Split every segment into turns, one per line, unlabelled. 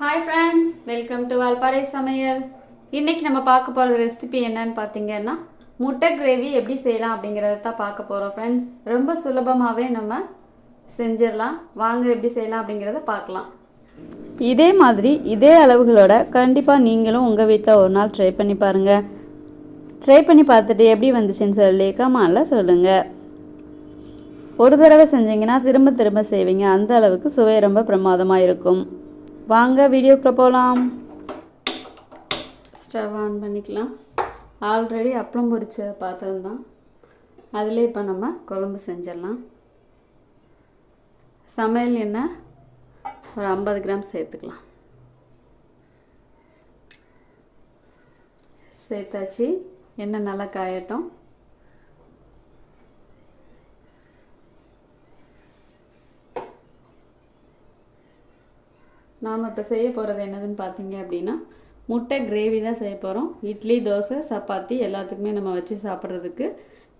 Hi friends welcome to Valparai சமையல் இன்றைக்கி நம்ம பார்க்க போகிற ரெசிபி என்னன்னு பார்த்தீங்கன்னா முட்டை கிரேவி எப்படி செய்யலாம் அப்படிங்கிறத தான் பார்க்க போகிறோம் ஃப்ரெண்ட்ஸ் ரொம்ப சுலபமாகவே நம்ம செஞ்சிடலாம். வாங்க எப்படி செய்யலாம் அப்படிங்கிறத பார்க்கலாம். இதே மாதிரி இதே அளவுகளோட கண்டிப்பாக நீங்களும் உங்கள் வீட்டில் ஒரு நாள் ட்ரை பண்ணி பாருங்கள் ட்ரை பண்ணி பார்த்துட்டு எப்படி வந்துச்சுன்னு சொல்லி கமானில் சொல்லுங்கள் ஒரு தடவை செஞ்சீங்கன்னா திரும்ப திரும்ப செய்வீங்க. அந்த அளவுக்கு சுவை ரொம்ப பிரமாதமாக இருக்கும். வாங்க வீடியோக்குள்ளே போகலாம் ஸ்டவ் ஆன் பண்ணிக்கலாம். ஆல்ரெடி அப்பளம் பொரிச்ச பாத்திரம் தான். அதிலே இப்போ நம்ம குழம்பு செஞ்சிடலாம். சமையல் எண்ணெய் ஒரு ஐம்பது கிராம் சேர்த்துக்கலாம். சேர்த்தாச்சு. எண்ணெய் நல்லா காயட்டும். நாம் இப்போ செய்ய போகிறது என்னதுன்னு பார்த்தீங்க அப்படின்னா முட்டை கிரேவி தான் செய்ய போகிறோம் இட்லி தோசை சப்பாத்தி எல்லாத்துக்குமே நம்ம வச்சு சாப்பிட்றதுக்கு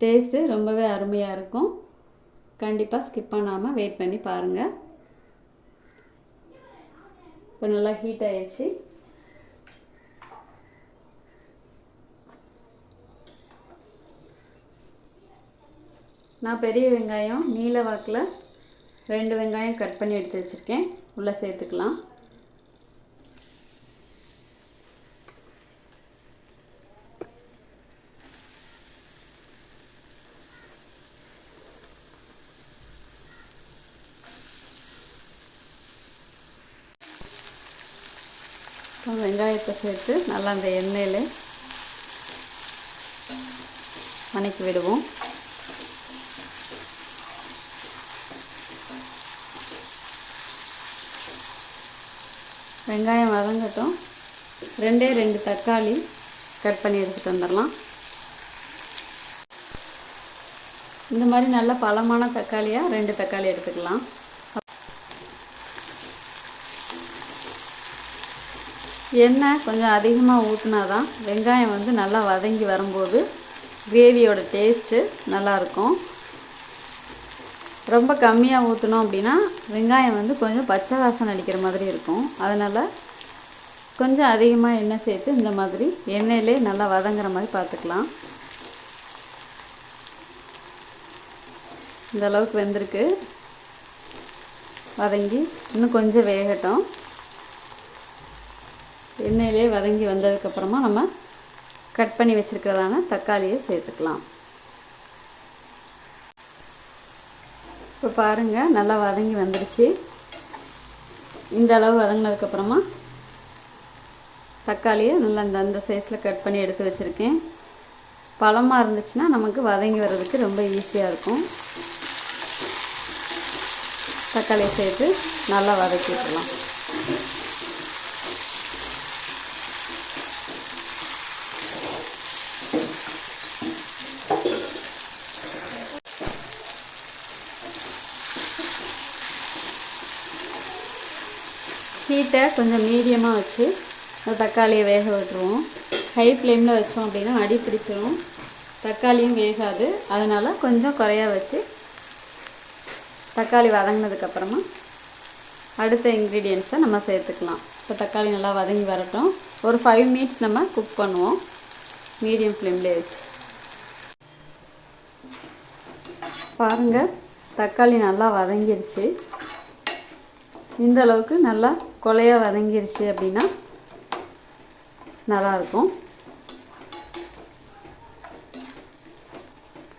டேஸ்ட்டு ரொம்பவே அருமையாக இருக்கும். கண்டிப்பாக ஸ்கிப் பண்ணாமல் வெயிட் பண்ணி பாருங்கள் இப்போ நல்லா ஹீட் ஆயிடுச்சு. நான் பெரிய வெங்காயம் நீல வாக்கில் ரெண்டு வெங்காயம் கட் பண்ணி எடுத்து வச்சுருக்கேன். உள்ளே சேர்த்துக்கலாம். வெங்காயத்தை சேர்த்து நல்லா அந்த எண்ணெயில் வணக்கி விடுவோம். வெங்காயம் வதங்கட்டும். ரெண்டே ரெண்டு தக்காளி கட் பண்ணி எடுத்துகிட்டு வந்துடலாம். இந்த மாதிரி நல்ல பழமான தக்காளியாக ரெண்டு தக்காளி எடுத்துக்கலாம். எண்ணெய் கொஞ்சம் அதிகமாக ஊற்றினா தான் வெங்காயம் வந்து நல்லா வதங்கி வரும்போது கிரேவியோட டேஸ்ட்டு நல்லாயிருக்கும். ரொம்ப கம்மியாக ஊற்றினோம் அப்படின்னா வெங்காயம் வந்து கொஞ்சம் பச்சை வாசனை அடிக்கிற மாதிரி இருக்கும். அதனால் கொஞ்சம் அதிகமாக எண்ணெய் சேர்த்து இந்த மாதிரி எண்ணெயிலே நல்லா வதங்குற மாதிரி பார்த்துக்கலாம். இந்த அளவுக்கு வெந்திருக்கு. வதங்கி இன்னும் கொஞ்சம் வேகட்டும். எண்ணெயிலே வதங்கி வந்ததுக்கப்புறமா நம்ம கட் பண்ணி வச்சுருக்கிறதான தக்காளியை சேர்த்துக்கலாம். இப்போ பாருங்கள் நல்லா வதங்கி வந்துடுச்சு இந்த அளவு வதங்கினதுக்கப்புறமா தக்காளியை நல்லா அந்த அந்த சைஸில் கட் பண்ணி எடுத்து வச்சுருக்கேன். பழமாக இருந்துச்சுன்னா நமக்கு வதங்கி வர்றதுக்கு ரொம்ப ஈஸியாக இருக்கும். தக்காளியை சேர்த்து நல்லா வதக்கிடலாம். ஹீட்டை கொஞ்சம் மீடியமாக வச்சு அந்த தக்காளியை வேக விட்டுருவோம். ஹை ஃப்ளேமில் வச்சோம் அப்படின்னா அடி பிடிச்சிரும். தக்காளியும் வேகாது. அதனால் கொஞ்சம் குறையா வச்சு தக்காளி வதங்கினதுக்கப்புறமா அடுத்த இன்க்ரீடியன்ஸை நம்ம சேர்த்துக்கலாம். இப்போ தக்காளி நல்லா வதங்கி வரட்டும். ஒரு ஃபைவ் மினிட்ஸ் நம்ம குக் பண்ணுவோம். மீடியம் ஃப்ளேம்லேயே வச்சு. பாருங்கள் தக்காளி நல்லா வதங்கிருச்சு. இந்த அளவுக்கு நல்லா கொலையாக வதங்கிருச்சு அப்படின்னா நல்லாயிருக்கும்.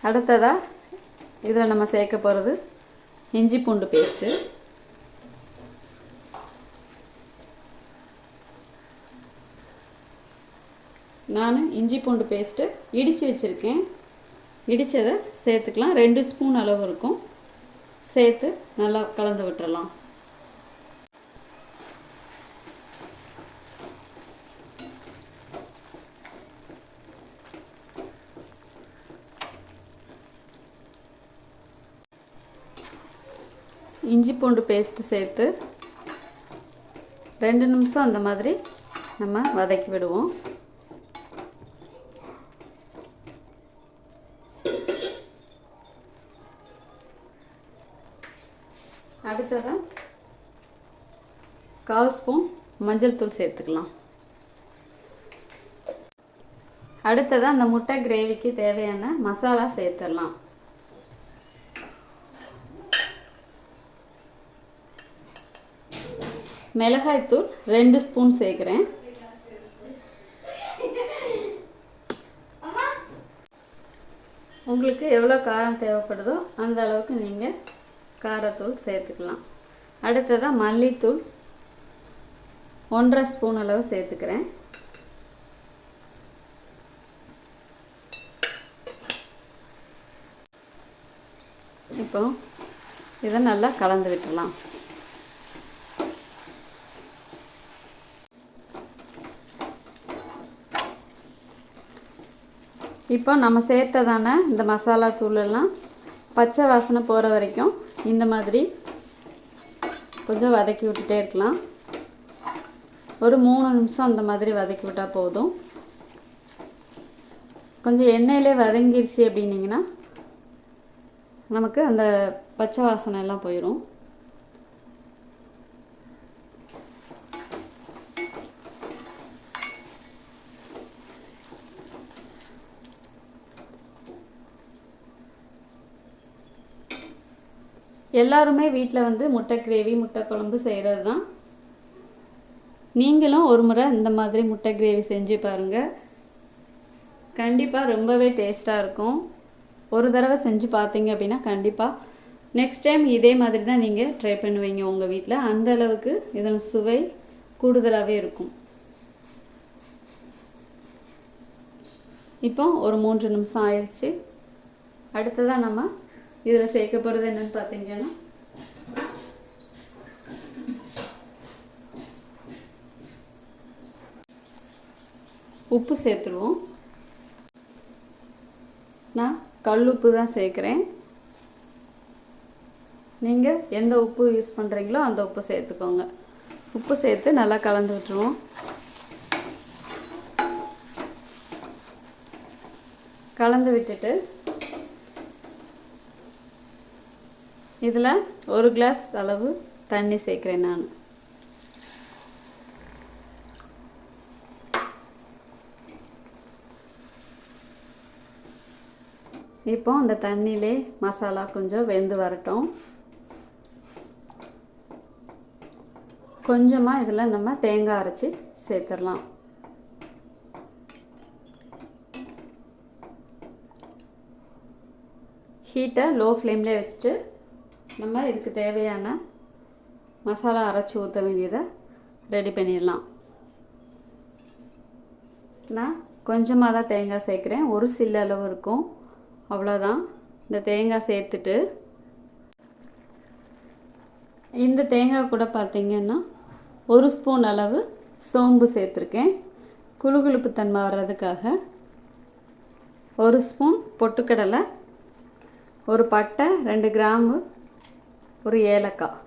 அடுத்ததாக இதில் நம்ம சேர்க்க போகிறது இஞ்சி பூண்டு பேஸ்ட்டு நான் இஞ்சி பூண்டு பேஸ்ட்டு இடித்து வச்சுருக்கேன். இடித்ததை சேர்த்துக்கலாம். ரெண்டு ஸ்பூன் அளவு இருக்கும். சேர்த்து நல்லா கலந்து விட்டுறலாம். இஞ்சி பூண்டு பேஸ்ட்டு சேர்த்து ரெண்டு நிமிஷம் அந்த மாதிரி நம்ம வதக்கி விடுவோம். அடுத்ததாக கால் ஸ்பூன் மஞ்சள் தூள் சேர்த்துக்கலாம். அடுத்ததாக அந்த முட்டை கிரேவிக்கு தேவையான மசாலா சேர்த்துடலாம். மிளகாய்த்தூள் ரெண்டு ஸ்பூன் சேர்க்குறேன். உங்களுக்கு எவ்வளோ காரம் தேவைப்படுதோ அந்த அளவுக்கு நீங்கள் காரத்தூள் சேர்த்துக்கலாம். அடுத்ததாக மல்லித்தூள் ஒன்றரை ஸ்பூன் அளவு சேர்த்துக்கிறேன். இப்போ இதை நல்லா கலந்து விட்டுலாம் இப்போ நம்ம சேர்த்ததான இந்த மசாலா தூளெல்லாம் பச்சை வாசனை போகிற வரைக்கும் இந்த மாதிரி கொஞ்சம் வதக்கி விட்டுட்டே இருக்கலாம். ஒரு மூணு நிமிஷம் அந்த மாதிரி வதக்கி விட்டால் போதும். கொஞ்சம் எண்ணெயிலே வதங்கிருச்சு அப்படின்னிங்கன்னா நமக்கு அந்த பச்சை வாசனை எல்லாம் போயிடும் எல்லாருமே வீட்டில் வந்து முட்டை கிரேவி முட்டை குழம்பு செய்கிறது தான் நீங்களும் ஒரு முறை இந்த மாதிரி முட்டை கிரேவி செஞ்சு பாருங்கள் கண்டிப்பாக ரொம்பவே டேஸ்ட்டாக இருக்கும். ஒரு தடவை செஞ்சு பார்த்தீங்க அப்படின்னா கண்டிப்பாக நெக்ஸ்ட் டைம் இதே மாதிரி தான் நீங்கள் ட்ரை பண்ணுவீங்க உங்கள் வீட்டில் அந்த அளவுக்கு இதன் சுவை கூடுதலாகவே இருக்கும். இப்போ ஒரு மூன்று நிமிஷம் ஆயிடுச்சு அடுத்ததாக நம்ம இதில் சேர்க்க போகிறது என்னன்னு பார்த்தீங்கன்னா உப்பு சேர்த்துருவோம். நான் கல் உப்பு தான் சேர்க்குறேன். நீங்கள் எந்த உப்பு யூஸ் பண்ணுறீங்களோ அந்த உப்பு சேர்த்துக்கோங்க. உப்பு சேர்த்து நல்லா கலந்து விட்டுருவோம். கலந்து விட்டுட்டு இதில் ஒரு கிளாஸ் அளவு தண்ணி சேர்க்குறேன் நான். இப்போ அந்த தண்ணியிலே மசாலா கொஞ்சம் வெந்து வரட்டும். கொஞ்சமாக இதில் நம்ம தேங்காய் அரைச்சி சேர்த்துடலாம். ஹீட்டை லோ ஃப்ளேம்லேயே வச்சுட்டு நம்ம இதுக்கு தேவையான மசாலா அரைச்சி ஊற்ற வேண்டியதை ரெடி பண்ணிடலாம். நான் கொஞ்சமாக தான் தேங்காய் சேர்க்குறேன். ஒரு சில அளவு இருக்கும். அவ்வளோதான் இந்த தேங்காய் சேர்த்துட்டு இந்த தேங்காய் கூட பார்த்திங்கன்னா ஒரு ஸ்பூன் அளவு சோம்பு சேர்த்துருக்கேன். குழுகுழுப்பு தன்மை வர்றதுக்காக ஒரு ஸ்பூன் பொட்டுக்கடலை ஒரு பட்டை ரெண்டு கிராம்பு ஒரு ஏலக்காய்.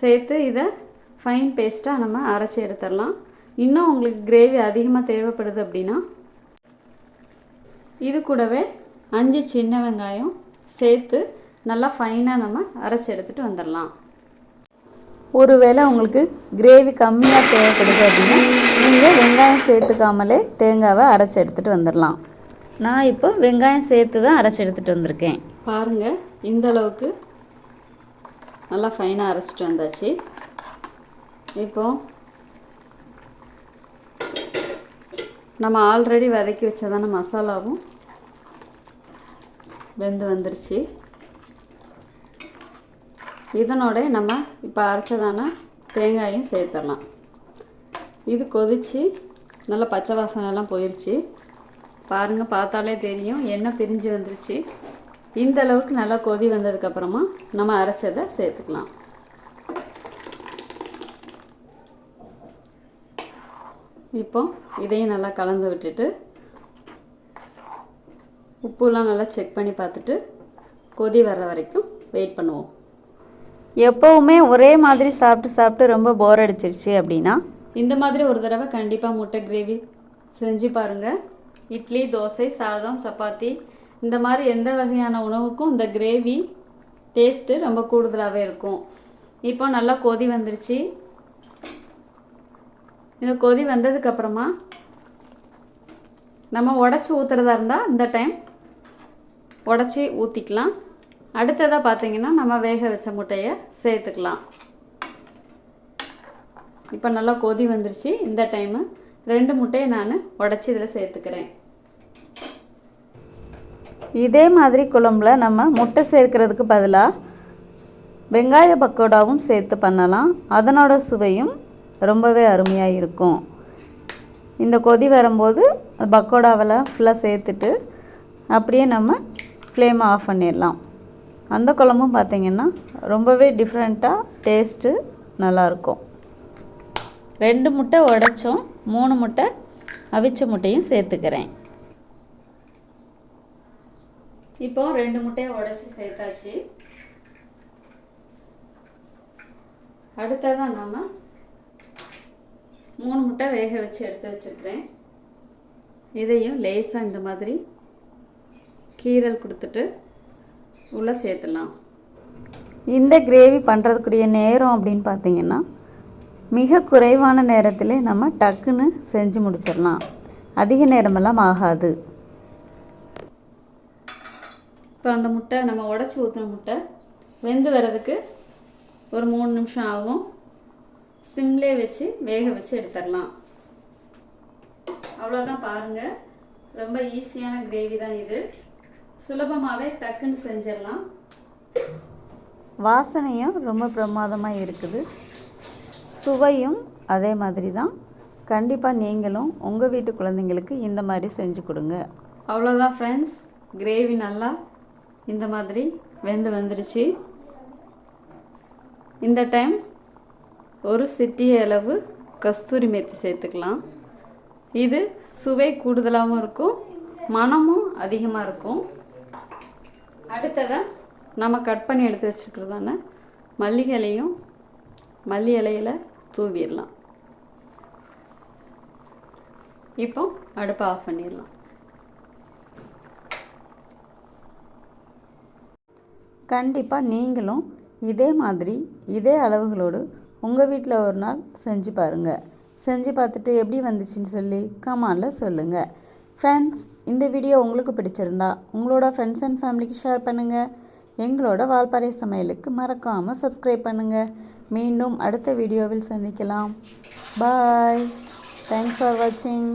சேர்த்து இதை ஃபைன் பேஸ்ட்டாக நம்ம அரைச்சி எடுத்துடலாம். இன்னும் உங்களுக்கு கிரேவி அதிகமாக தேவைப்படுது அப்படின்னா இது கூடவே அஞ்சு சின்ன வெங்காயம் சேர்த்து நல்லா ஃபைனாக நம்ம அரைச்சி எடுத்துகிட்டு வந்துடலாம். ஒருவேளை உங்களுக்கு கிரேவி கம்மியாக தேவைப்படுது அப்படின்னா நீங்கள் வெங்காயம் சேர்த்துக்காமலே தேங்காவை அரைச்சி எடுத்துகிட்டு வந்துடலாம்.
நான் இப்போ வெங்காயம் சேர்த்து தான் அரைச்சி எடுத்துகிட்டு வந்திருக்கேன்.
பாருங்கள் இந்த அளவுக்கு நல்லா ஃபைனாக அரைச்சிட்டு வந்தாச்சு. இப்போ நம்ம ஆல்ரெடி வதக்கி வச்சதான மசாலாவும் வெந்து வந்துருச்சு. இதனோட நம்ம இப்போ அரைச்சதான தேங்காயும் சேர்த்துடலாம் இது கொதிச்சு நல்லா பச்சை வாசனை எல்லாம் போயிடுச்சு பாருங்கள் பார்த்தாலே தெரியும். எண்ணெய் பிரிஞ்சு வந்துருச்சு. இந்த அளவுக்கு நல்லா கொதி வந்ததுக்கப்புறமா நம்ம அரைச்சதை சேர்த்துக்கலாம். இப்போ இதையும் நல்லா கலந்து விட்டுட்டு உப்புலாம் நல்லா செக் பண்ணி பார்த்துட்டு கொதி வர்ற வரைக்கும் வெயிட் பண்ணுவோம்.
எப்போவுமே ஒரே மாதிரி சாப்பிட்டு சாப்பிட்டு ரொம்ப போர் அடிச்சிருச்சு அப்படின்னா?
இந்த மாதிரி ஒரு தடவை கண்டிப்பாக முட்டை கிரேவி செஞ்சு பாருங்கள் இட்லி தோசை சாதம் சப்பாத்தி இந்த மாதிரி எந்த வகையான உணவுக்கும் இந்த கிரேவி டேஸ்ட்டு ரொம்ப கூடுதலாகவே இருக்கும். இப்போ நல்லா கொதி வந்துருச்சு. இந்த கொதி வந்ததுக்கப்புறமா நம்ம உடச்சி ஊற்றுறதா இருந்தால் இந்த டைம் உடச்சி ஊற்றிக்கலாம் அடுத்ததாக பார்த்தீங்கன்னா நம்ம வேக வச்ச முட்டையை சேர்த்துக்கலாம். இப்போ நல்லா கொதி வந்துருச்சு. இந்த டைமு ரெண்டு முட்டையை நான் உடச்சி இதில் சேர்த்துக்கிறேன்.
இதே மாதிரி குழம்புல நம்ம முட்டை சேர்க்கிறதுக்கு பதிலாக வெங்காய பக்கோடாவும் சேர்த்து பண்ணலாம். அதனோட சுவையும் ரொம்பவே அருமையாக இருக்கும். இந்த கொதி வரும்போது பக்கோடாவில் ஃபுல்லாக சேர்த்துட்டு அப்படியே நம்ம ஃப்ளேமை ஆஃப் பண்ணிடலாம். அந்த குழம்பும் பார்த்திங்கன்னா ரொம்பவே டிஃப்ரெண்ட்டாக டேஸ்ட்டு நல்லாயிருக்கும் ரெண்டு முட்டை உடைச்சும் மூணு முட்டை அவிச்ச முட்டையும் சேர்த்துக்கிறேன்.
இப்போ ரெண்டு முட்டையை உடச்சி சேர்த்தாச்சு. அடுத்ததான் நாம் மூணு முட்டை வேக வச்சு எடுத்து வச்சுருக்கிறேன். இதையும் லேசாக இந்த மாதிரி கீரல் கொடுத்துட்டு உள்ளே சேர்த்துலாம்
இந்த கிரேவி பண்ணுறதுக்குரிய நேரம் அப்படின்னு பார்த்தீங்கன்னா மிக குறைவான நேரத்திலே நம்ம டக்குன்னு செஞ்சு முடிச்சிடலாம். அதிக நேரமெல்லாம் ஆகாது.
இப்போ அந்த முட்டை நம்ம உடச்சி ஊற்றின முட்டை வெந்து வர்றதுக்கு ஒரு மூணு நிமிஷம் ஆகும். சிம்லே வச்சு வேக வச்சு எடுத்துடலாம். அவ்வளோதான் பாருங்கள் ரொம்ப ஈஸியான கிரேவி தான் இது. சுலபமாகவே டக்குன்னு செஞ்சிடலாம்.
வாசனையும் ரொம்ப பிரமாதமாக இருக்குது. சுவையும் அதே மாதிரி தான். கண்டிப்பாக நீங்களும் உங்கள் வீட்டு குழந்தைங்களுக்கு இந்த மாதிரி செஞ்சு கொடுங்க.
அவ்வளோதான் ஃப்ரெண்ட்ஸ் கிரேவி நல்லா இந்த மாதிரி வெந்து வந்துருச்சு. இந்த டைம் ஒரு சிட்டிய அளவு கஸ்தூரி மேத்தி சேர்த்துக்கலாம். இது சுவை கூடுதலாகவும் இருக்கும் மனமும் அதிகமாக இருக்கும். அடுத்ததாக நம்ம கட் பண்ணி எடுத்து வச்சுருக்கிறதான மல்லிகை இலையும் மல்லி இலையில தூவிடலாம். இப்போ அடுப்பை ஆஃப் பண்ணிடலாம்.
கண்டிப்பாக நீங்களும் இதே மாதிரி இதே அளவுகளோடு உங்கள் வீட்டில் ஒரு நாள் செஞ்சு பாருங்கள் செஞ்சு பார்த்துட்டு எப்படி வந்துச்சுன்னு சொல்லி கமானில் சொல்லுங்கள் ஃப்ரெண்ட்ஸ் இந்த வீடியோ உங்களுக்கு பிடிச்சிருந்தா உங்களோட ஃப்ரெண்ட்ஸ் அண்ட் ஃபேமிலிக்கு ஷேர் பண்ணுங்கள் எங்களோட வால்பாறை சமையலுக்கு மறக்காமல் சப்ஸ்கிரைப் பண்ணுங்கள் மீண்டும் அடுத்த வீடியோவில் சந்திக்கலாம். பாய் தேங்க்ஸ் ஃபார் வாட்சிங்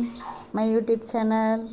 மை யூடியூப் சேனல்